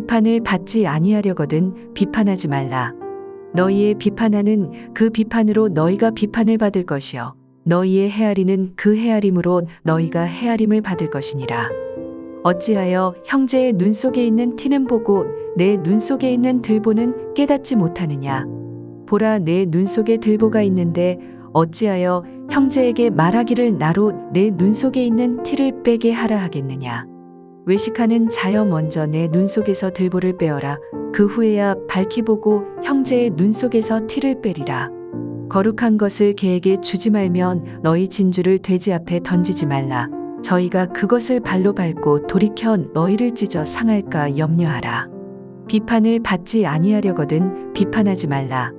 비판을 받지 아니하려거든 비판하지 말라. 너희의 비판하는 그 비판으로 너희가 비판을 받을 것이요 너희의 헤아리는 그 헤아림으로 너희가 헤아림을 받을 것이니라. 어찌하여 형제의 눈 속에 있는 티는 보고 내 눈 속에 있는 들보는 깨닫지 못하느냐? 보라 내 눈 속에 들보가 있는데 어찌하여 형제에게 말하기를 나로 내 눈 속에 있는 티를 빼게 하라 하겠느냐? 외식하는 자여 먼저 내 눈 속에서 들보를 빼어라. 그 후에야 밝히 보고 형제의 눈 속에서 티를 빼리라. 거룩한 것을 개에게 주지 말면 너희 진주를 돼지 앞에 던지지 말라. 저희가 그것을 발로 밟고 돌이켜 너희를 찢어 상할까 염려하라. 비판을 받지 아니하려거든 비판하지 말라.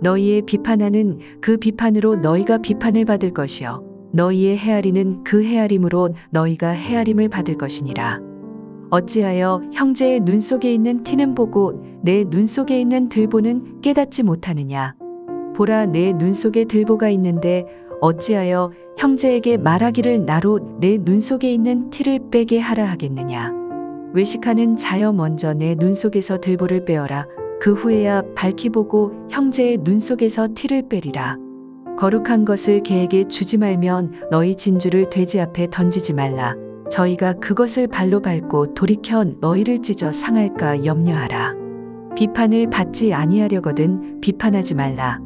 너희의 비판하는 그 비판으로 너희가 비판을 받을 것이요 너희의 헤아리는 그 헤아림으로 너희가 헤아림을 받을 것이니라. 어찌하여 형제의 눈 속에 있는 티는 보고 내 눈 속에 있는 들보는 깨닫지 못하느냐? 보라 내 눈 속에 들보가 있는데 어찌하여 형제에게 말하기를 나로 내 눈 속에 있는 티를 빼게 하라 하겠느냐? 외식하는 자여 먼저 내 눈 속에서 들보를 빼어라. 그 후에야 밝히 보고 형제의 눈 속에서 티를 빼리라. 거룩한 것을 개에게 주지 말면 너희 진주를 돼지 앞에 던지지 말라. 저희가 그것을 발로 밟고 돌이켜 너희를 찢어 상할까 염려하라. 비판을 받지 아니하려거든 비판하지 말라.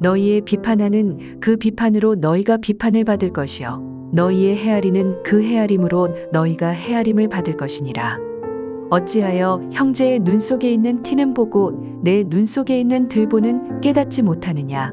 너희의 비판하는 그 비판으로 너희가 비판을 받을 것이요 너희의 헤아리는 그 헤아림으로 너희가 헤아림을 받을 것이니라. 어찌하여 형제의 눈 속에 있는 티는 보고 내 눈 속에 있는 들보는 깨닫지 못하느냐?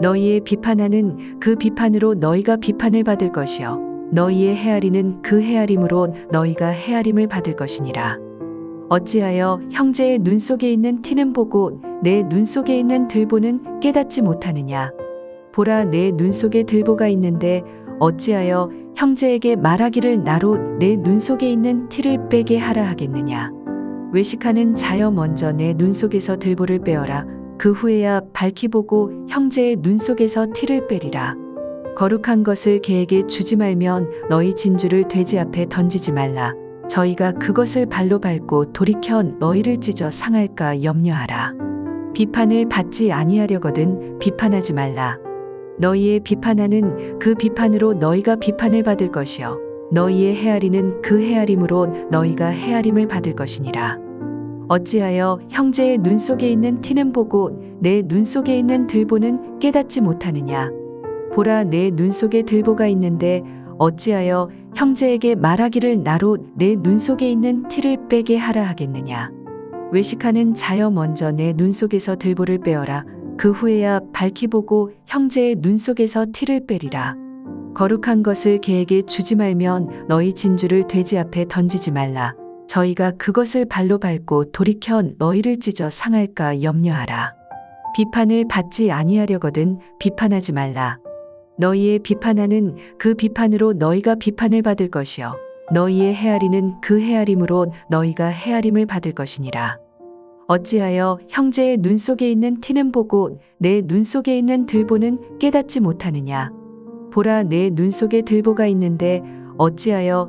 너희의 비판하는 그 비판으로 너희가 비판을 받을 것이요 너희의 헤아리는 그 헤아림으로 너희가 헤아림을 받을 것이니라. 어찌하여 형제의 눈 속에 있는 티는 보고 내 눈 속에 있는 들보는 깨닫지 못하느냐? 보라 내 눈 속에 들보가 있는데 어찌하여 형제에게 말하기를 나로 내 눈 속에 있는 티를 빼게 하라 하겠느냐? 외식하는 자여 먼저 내 눈 속에서 들보를 빼어라. 그 후에야 밝히 보고 형제의 눈 속에서 티를 빼리라. 거룩한 것을 개에게 주지 말면 너희 진주를 돼지 앞에 던지지 말라. 저희가 그것을 발로 밟고 돌이켜 너희를 찢어 상할까 염려하라. 비판을 받지 아니하려거든 비판하지 말라. 너희의 비판하는 그 비판으로 너희가 비판을 받을 것이요 너희의 헤아리는 그 헤아림으로 너희가 헤아림을 받을 것이니라. 어찌하여 형제의 눈 속에 있는 티는 보고 내 눈 속에 있는 들보는 깨닫지 못하느냐? 보라 내 눈 속에 들보가 있는데 어찌하여 형제에게 말하기를 나로 내 눈 속에 있는 티를 빼게 하라 하겠느냐? 외식하는 자여 먼저 내 눈 속에서 들보를 빼어라. 그 후에야 밝히 보고 형제의 눈 속에서 티를 빼리라. 거룩한 것을 개에게 주지 말면 너희 진주를 돼지 앞에 던지지 말라. 저희가 그것을 발로 밟고 돌이켜 너희를 찢어 상할까 염려하라. 비판을 받지 아니하려거든 비판하지 말라. 너희의 비판하는 그 비판으로 너희가 비판을 받을 것이요 너희의 헤아리는 그 헤아림으로 너희가 헤아림을 받을 것이니라. 어찌하여 형제의 눈 속에 있는 티는 보고 내 눈 속에 있는 들보는 깨닫지 못하느냐? 보라 내 눈 속에 들보가 있는데 어찌하여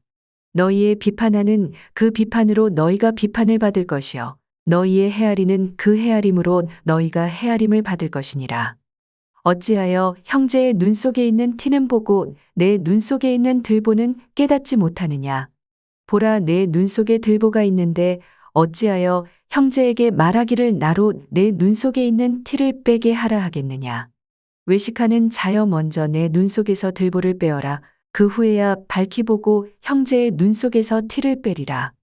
너희의 비판하는 그 비판으로 너희가 비판을 받을 것이요 너희의 헤아리는 그 헤아림으로 너희가 헤아림을 받을 것이니라. 어찌하여 형제의 눈 속에 있는 티는 보고 내 눈 속에 있는 들보는 깨닫지 못하느냐? 보라 내 눈 속에 들보가 있는데 어찌하여 형제에게 말하기를 나로 내 눈 속에 있는 티를 빼게 하라 하겠느냐. 외식하는 자여 먼저 내 눈 속에서 들보를 빼어라. 그 후에야 밝히 보고 형제의 눈 속에서 티를 빼리라.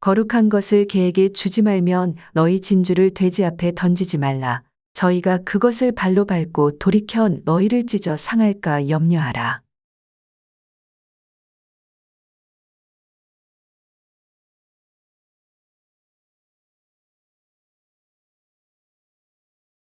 거룩한 것을 개에게 주지 말면 너희 진주를 돼지 앞에 던지지 말라. 저희가 그것을 발로 밟고 돌이켜 너희를 찢어 상할까 염려하라.